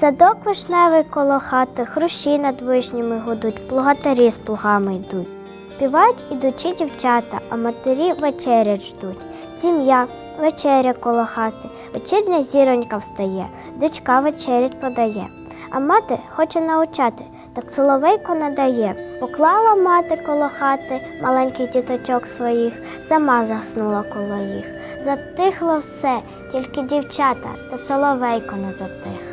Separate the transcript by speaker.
Speaker 1: Садок вишневий коло хати, хрущі над вишнями гудуть, плугатарі з плугами йдуть. Співають ідучі дівчата, а матері вечерять ждуть. Сім'я, вечеря коло хати, вечірня зіронька встає, дочка вечерять подає. А мати хоче научати, так соловейко надає. Поклала мати коло хати маленьких діточок своїх, сама заснула коло їх. Затихло все, тільки дівчата та соловейко не затих.